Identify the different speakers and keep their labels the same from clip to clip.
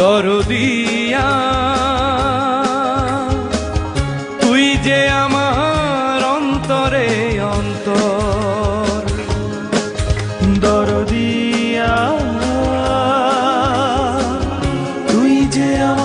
Speaker 1: দরদিয়া তুই যে আমার অন্তরে অন্তর। দরদিয়া তুই যে আমার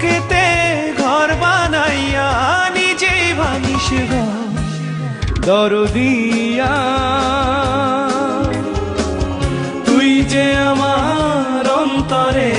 Speaker 1: বুকেতে ঘর বানাইয়া নিজে ভাঙিস দরদিয়া তুই যে আমার অন্তরে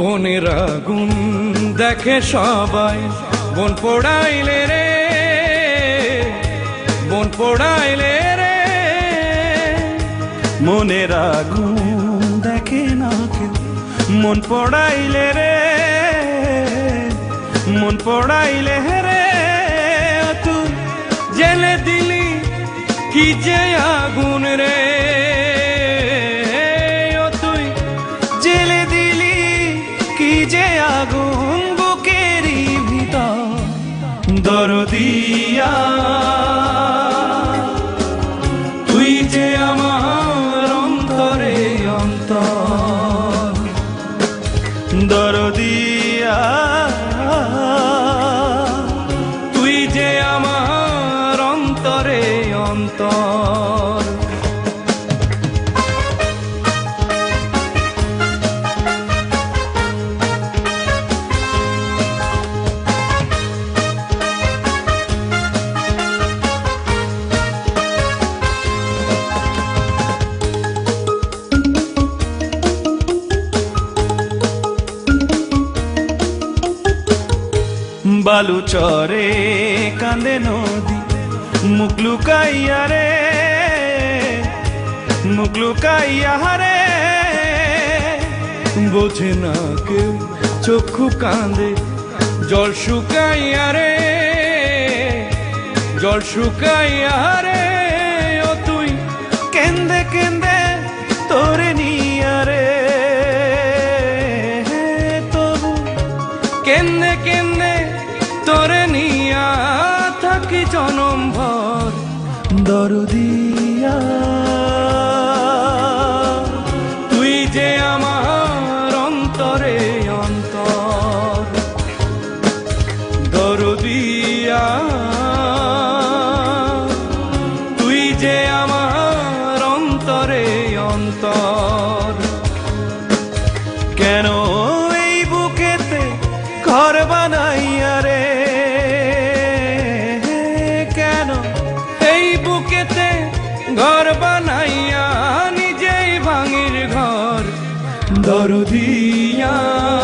Speaker 1: বনের আগুন দেখে সবাই, বন পোড়াইলে রে, বন পোড়াইলে রে। মনের আগুন দেখে না কেউ, মন পোড়াইলে রে, মন পোড়াইলে রে। তুই জেলে দিলি কি যে আগুন রে। দরদিয়া তুই যে আমার অন্তরে অন্তর। দরদিয়া। তুই যে আমার অন্তরে অন্তর। বালু চরে কান্দে নদী। মুখ লুকাইয়া রে, মুখ লুকাইয়া রে বোঝে না কেউ, চক্ষু কাঁদে। জল শুকাইয়া রে, জল শুকাইয়া রে ও তুই কেন্দে কেন্দে থাকি জনম ভর? দরদিয়া তুই যে আমার অন্তরে অন্তর। দরদিয়া তুই যে আমার অন্তরে অন্তর। কেন এই বুকেতে ঘর বানাইয়া নিজেই ভাঙির ঘর দরদিয়া